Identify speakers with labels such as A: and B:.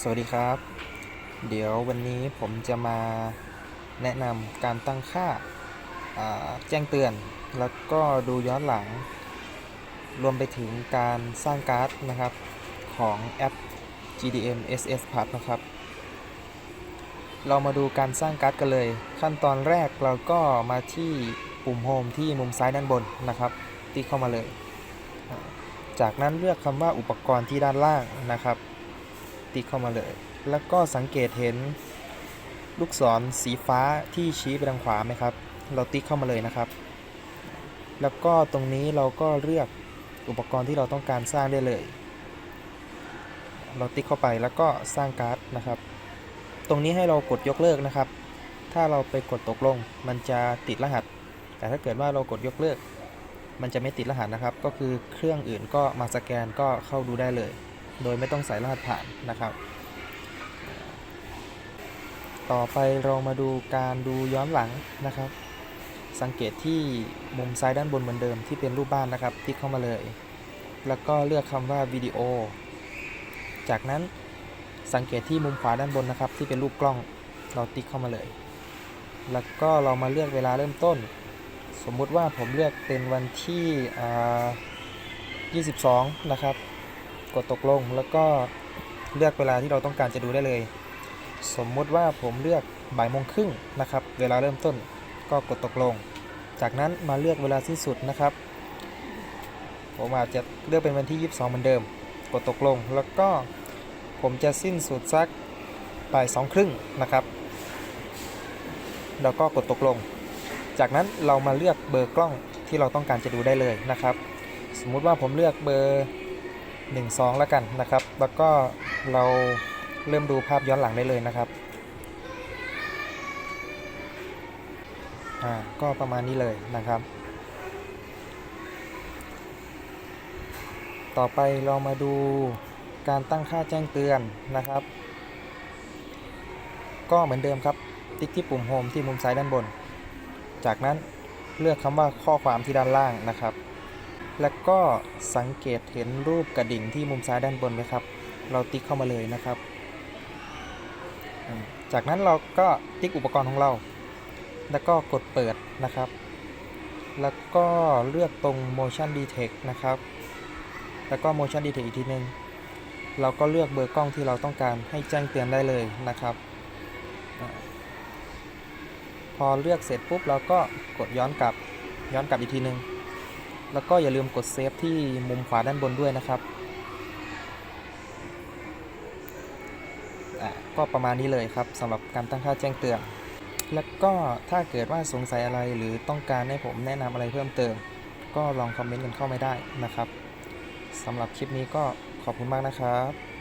A: สวัสดีครับ เดี๋ยววันนี้ผมจะมาแนะนำการตั้งค่าาแจ้งเตือน แล้วก็ดูย้อนหลัง รวมไปถึงการสร้างการ์ดนะครับของแอป GDM SS Plus นะครับ เรามาดูการสร้างการ์ดกันเลย ขั้นตอนแรกเราก็มาที่ ปุ่มโฮมที่มุมซ้ายด้านบนนะครับ ติ๊กเข้ามาเลย จากนั้นเลือกคำว่าอุปกรณ์ที่ด้านล่างนะครับ ติ๊กเข้ามาเลย แล้วก็สังเกตเห็นลูกศรสีฟ้าที่ชี้ไปทางขวาไหมครับ เราติ๊กเข้ามาเลยนะครับ แล้วก็ตรงนี้เราก็เลือกอุปกรณ์ที่เราต้องการสร้างได้เลย เราติ๊กเข้าไปแล้วก็สร้างการ์ดนะครับ ตรงนี้ให้เรากดยกเลิกนะครับ ถ้าเราไปกดตกลงมันจะติดรหัส แต่ถ้าเกิดว่าเรากดยกเลิก มันจะไม่ติดรหัสนะครับ ก็คือเครื่องอื่นก็มาสแกนก็เข้าดูได้เลย โดยไม่ต้องใส่รหัสผ่านนะครับ ต่อไปเรามาดูการดูย้อนหลังนะครับ สังเกตที่มุมซ้ายด้านบนเหมือนเดิมที่เป็นรูปบ้านนะครับคลิเข้ามาเลย แล้วก็เลือกคำว่าวิดีโอ จากนั้นสังเกตที่มุมขวาด้านบนนะครับ ที่เป็นรูปกล้องเราติ๊กเข้ามาเลย แล้วก็เรามาเลือกเวลาเริ่มต้น สมมุติว่าผมเลือกเป็นวันที่22 นะครับ กดตกลงแล้วก็เลือกเวลาที่เราต้องการจะดูได้เลย สมมุติว่าผมเลือกบ่ายโมงครึ่งนะครับ เวลาเริ่มต้นก็กดตกลง จากนั้นมาเลือกเวลาสิ้นสุดนะครับ ผมอาจจะเลือกเป็นวันที่ 22 เหมือนเดิม กดตกลง แล้วก็ผมจะสิ้นสุดสักบ่ายสองครึ่งนะครับ แล้วก็กดตกลง จากนั้นเรามาเลือกเบอร์กล้องที่เราต้องการจะดูได้เลยนะครับ สมมุติว่าผมเลือกเบอร์ 1 2 แล้วกันนะครับ แล้วก็เราเริ่มดูภาพย้อนหลังได้เลยนะครับอ่าก็ประมาณนี้เลยนะครับ ต่อไปเรามาดูการตั้งค่าแจ้งเตือนนะครับ ก็เหมือนเดิมครับ ติ๊กที่ปุ่มโฮมที่มุมซ้ายด้านบน จากนั้นเลือกคำว่าข้อความที่ด้านล่างนะครับ แล้วก็สังเกตเห็นรูปกระดิ่งที่มุมซ้ายด้านบนไหมครับ เราติ๊กเข้ามาเลยนะครับ จากนั้นเราก็ติ๊กอุปกรณ์ของเรา แล้วก็กดเปิดนะครับ แล้วก็เลือกตรง motion detect นะครับ แล้วก็ motion detect อีกทีนึงเราก็เลือกเบอร์กล้องที่เราต้องการให้แจ้งเตือนได้เลยนะครับ พอเลือกเสร็จปุ๊บเราก็กดย้อนกลับย้อนกลับอีกทีนึง แล้วก็อย่าลืมกดเซฟที่มุมขวาด้านบนด้วยนะครับก็ประมาณนี้เลยครับสำหรับการตั้งค่าแจ้งเตือน แล้วก็ถ้าเกิดว่าสงสัยอะไรหรือต้องการให้ผมแนะนำอะไรเพิ่มเติม ก็ลองคอมเมนต์กันเข้ามาได้นะครับสำหรับคลิปนี้ก็ขอบคุณมากนะครับ